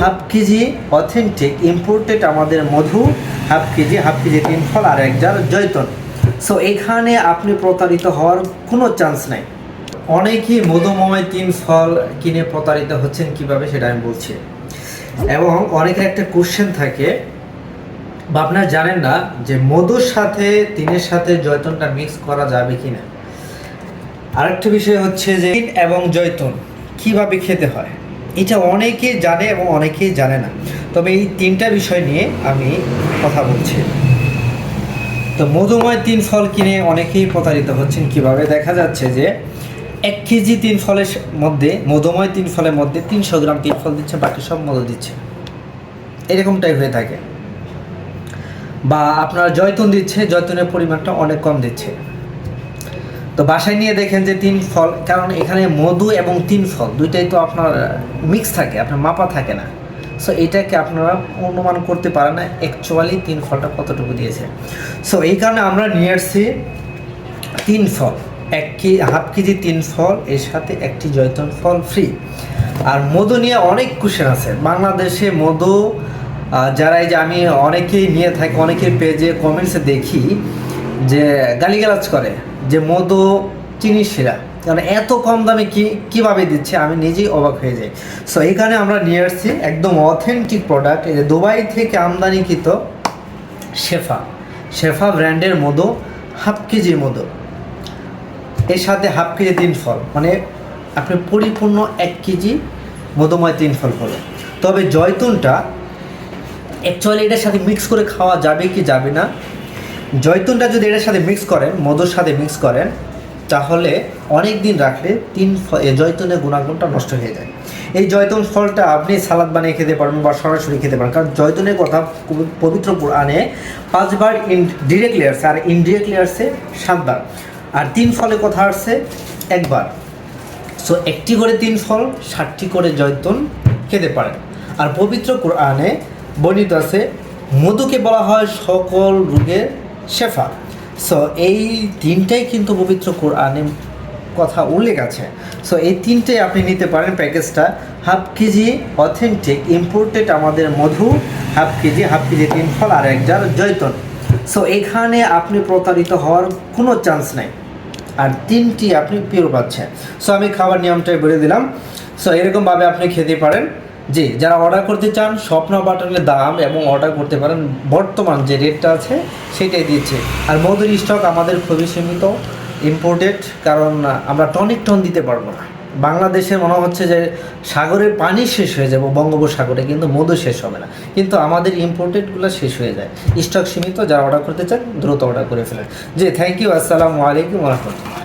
Half KG authentic imported আমাদের মধু, half KG half KG তিন ফল আর এক জার জৈতন সো এখানে আপনি প্রতারিত হওয়ার কোনো চান্স নাই। অনেকেই মধুময় তিন ফল কিনে প্রতারিত হচ্ছেন কীভাবে সেটা আমি বলছি। এবং অনেকের একটা কোশ্চেন থাকে, বা আপনারা জানেন না যে মধুর সাথে তিনের সাথে জয়তনটা মিক্স করা যাবে কি না আরেকটা বিষয় হচ্ছে যে তিন এবং জয়তুন কীভাবে খেতে হয়? এটা অনেকেই জানে এবং অনেকেই জানে না। তবে এই তিনটা বিষয় নিয়ে আমি কথা বলছি। তো মধুময় তিন ফল কিনে অনেকেই প্রতারিত হচ্ছেন। কীভাবে দেখা যাচ্ছে যে এক কেজি তিন ফলের মধ্যে, মধুময় তিন ফলের মধ্যে তিনশো গ্রাম তিন ফল দিচ্ছে, বাকি সব মধু দিচ্ছে। এরকমটাই হয়ে থাকে। বা আপনার জয়তুন দিচ্ছে, জয়তুনের পরিমাণটা অনেক কম দিচ্ছে। তো বাসায় নিয়ে দেখেন যে তিন ফল, কারণ এখানে মধু এবং তিন ফল, দুইটাই তো আপনার মিক্স থাকে, আপনার মাপা থাকে না। সো এটাকে আপনারা অনুমান করতে পারেন না অ্যাকচুয়ালি তিন ফলটা কতটুকু দিয়েছে। সো এই কারণে আমরা নিয়ে আসছি তিন ফল, এক কি, হাফ কেজি তিন ফল, এর সাথে একটি জয়তন ফল ফ্রি আর মধু নিয়ে অনেক কোশ্চেন আছে। বাংলাদেশে মধু যারা এই যে আমি অনেকেই নিয়ে থাকি, অনেকের পেজে কমেন্টসে দেখি যে গালিগালাজ করে, যে মধু চিনি শিরা। কারণ এত কম দামে কি, কীভাবে দিচ্ছে? আমি নিজেই অবাক হয়ে যাই। সো এখানে আমরা নিয়ে আসছি একদম অথেন্টিক প্রোডাক্ট এই যে দুবাই থেকে আমদানিকৃত শেফা। শেফা ব্র্যান্ডের মধু, হাফ কেজির মধু। এর সাথে হাফ কেজি তিন ফল মানে আপনি পরিপূর্ণ এক কেজি মধুময় তিন ফল হলো তবে জয়তুনটা অ্যাকচুয়ালি এটার সাথে মিক্স করে খাওয়া যাবে কি যাবে না জয়তুনটা যদি এটার সাথে মিক্স করেন, মধুর সাথে মিক্স করেন, তাহলে অনেক দিন রাখলে তিন জয়তুনের গুণাগুণটা নষ্ট হয়ে যায়। এই জয়তুন ফলটা আপনি সালাদ বানিয়ে খেতে পারবেন বা সরাসরি খেতে পারেন কারণ জয়তুনের কথা পবিত্র আনে পাঁচবার ইন ডিরেক্ট আসছে আর ইনডিরেক্টলি আসছে সাতবার। আর তিন ফলের কথা আসছে একবার। সো একটি করে তিন ফল, ষাটটি করে জয়তুন খেতে পারেন। আর পবিত্র কোরআনে বর্ণিত আছে, মধুকে বলা হয় সকল রোগের শেফা। সো এই তিনটাই কিন্তু পবিত্র কোরআনে কথা উল্লেখ আছে। সো এই তিনটাই আপনি নিতে পারেন প্যাকেজটা। হাফ কেজি অথেন্টিক ইম্পোর্টেড আমাদের মধু, হাফ কেজি হাফ কেজি তিন ফল আর এক জার জয়তন। সো এখানে আপনি প্রতারিত হওয়ার কোনো চান্স নাই। আর তিনটি আপনি পিওর পাচ্ছেন। সো আমি খাবার নিয়মটাই বলে দিলাম। সো এরকমভাবে আপনি খেতে পারেন। জি, যারা অর্ডার করতে চান, স্বপ্ন বাটনের দাম এবং অর্ডার করতে পারেন, বর্তমান যে রেটটা আছে সেটাই দিচ্ছে। আর মধুর স্টক আমাদের খুবই সীমিত ইম্পোর্টেড কারণ আমরা টনিক টন দিতে পারব না। বাংলাদেশে মনে হচ্ছে যে সাগরের পানি শেষ হয়ে যাবে, বঙ্গোপসাগরে, কিন্তু মধু শেষ হবে না। কিন্তু আমাদের ইম্পোর্টেডগুলো শেষ হয়ে যায়। স্টক সীমিত, যারা অর্ডার করতে চান, দ্রুত অর্ডার করে ফেলেন। জি থ্যাংক ইউ আসসালামু আলাইকুম রহমতুল্লাহ।